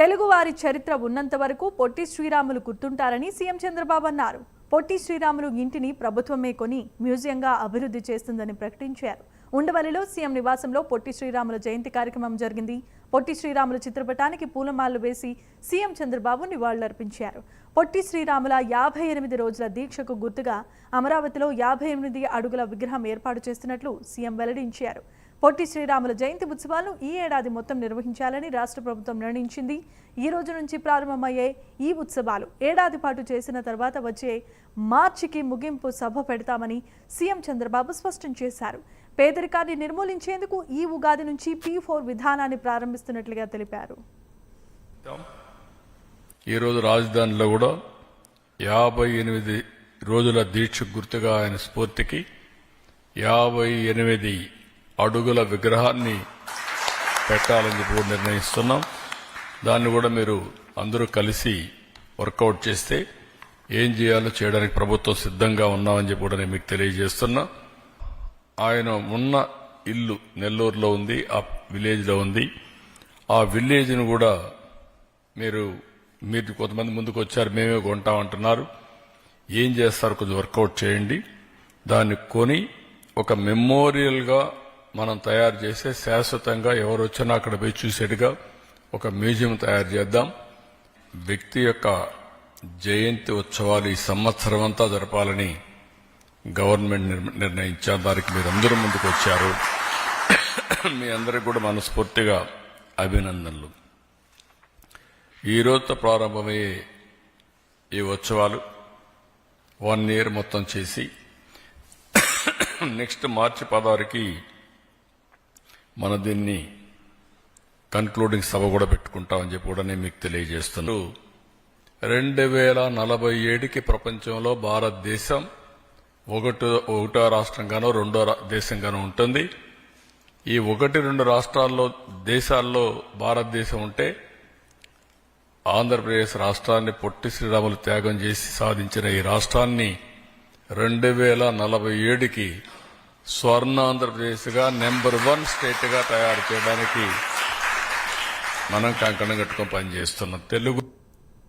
తెలుగువారి చరిత్ర ఉన్నంత వరకు పొట్టి శ్రీరాములు గుర్తుంటారని సీఎం చంద్రబాబు అన్నారు. పొట్టి శ్రీరాములు ఇంటిని ప్రభుత్వమే కొని మ్యూజియంగా అభివృద్ధి చేస్తుందని ప్రకటించారు. ఉండవల్లిలో సీఎం నివాసంలో పొట్టి శ్రీరాముల జయంతి కార్యక్రమం జరిగింది. పొట్టి శ్రీరాముల చిత్రపటానికి పూలమాలలు వేసి సీఎం చంద్రబాబు నివాళులర్పించారు. పొట్టి శ్రీరాముల యాభై ఎనిమిది రోజుల దీక్షకు గుర్తుగా అమరావతిలో యాభై ఎనిమిది అడుగుల విగ్రహం ఏర్పాటు చేస్తున్నట్లు సీఎం వెల్లడించారు. పొట్టి శ్రీరాముల జయంతి ఉత్సవాలను ఈ ఏడాది మొత్తం నిర్వహించాలని రాష్ట్ర ప్రభుత్వం నిర్ణయించింది. ఈ రోజు నుంచి ప్రారంభమయ్యే ఈ ఉత్సవాలు ఏడాది పాటు చేసిన తర్వాత వచ్చే మార్చికి ముగింపు సభ పెడతామని సీఎం చంద్రబాబు స్పష్టం చేశారు. పేదరికాన్ని నిర్మూలించేందుకు ఈ ఉగాది నుంచి పీ ఫోర్ విధానాన్ని ప్రారంభిస్తున్నట్లుగా తెలిపారు. ఈరోజు రాజధానిలో కూడా యాభై ఎనిమిది రోజుల దీక్ష గుర్తుగా ఆయన స్ఫూర్తికి యాభై ఎనిమిది అడుగుల విగ్రహాన్ని పెట్టాలని చెప్పి కూడా నిర్ణయిస్తున్నాం. దాన్ని కూడా మీరు అందరూ కలిసి వర్కౌట్ చేస్తే ఏం చేయాలో చేయడానికి ప్రభుత్వం సిద్ధంగా ఉన్నామని చెప్పి కూడా నేను మీకు తెలియజేస్తున్నా. ఆయన ఉన్న ఇల్లు నెల్లూరులో ఉంది ఆ విలేజ్లో ఉంది. ఆ విలేజ్ను కూడా మీరు మీరు కొంతమంది ముందుకు వచ్చారు మేమే కొంటామంటున్నారు. ఏం చేస్తారు కొంచెం వర్కౌట్ చేయండి. దాన్ని కొని ఒక మెమోరియల్గా మనం తయారు చేసే శాశ్వతంగా ఎవరు వచ్చినా అక్కడ పోయి చూసేట్టుగా ఒక మ్యూజియం తయారు చేద్దాం. వ్యక్తి యొక్క జయంతి ఉత్సవాలు ఈ సంవత్సరం అంతా జరపాలని గవర్నమెంట్ నిర్- నిర్ణయించారు. దానికి మీరందరూ ముందుకు వచ్చారు మీ అందరికి కూడా మనస్ఫూర్తిగా అభినందనలు. ఈ రోజుతో ప్రారంభమయ్యే ఈ ఉత్సవాలు వన్ ఇయర్ మొత్తం చేసి నెక్స్ట్ మార్చి పదహారుకి మన దీన్ని కన్క్లూడింగ్ సభ కూడా పెట్టుకుంటామని చెప్పి కూడా నేను మీకు తెలియజేస్తున్నాను రెండు వేల నలభై ఏడుకి ప్రపంచంలో భారతదేశం ఒకటో ఒకటో రాష్ట్రంగానో రెండో దేశంగానో ఉంటుంది. ఈ ఒకటి రెండు రాష్ట్రాల్లో దేశాల్లో భారతదేశం ఉంటే ఆంధ్రప్రదేశ్ రాష్ట్రాన్ని పొట్టి శ్రీరాములు త్యాగం చేసి సాధించిన ఈ రాష్ట్రాన్ని రెండు వేల నలభై ఏడుకి స్వర్ణ ఆంధ్రప్రదేశ్గా నెంబర్ వన్ స్టేట్గా తయారు చేయడానికి మనం కంకణం కట్టుకొని పనిచేస్తున్నాం. తెలుగు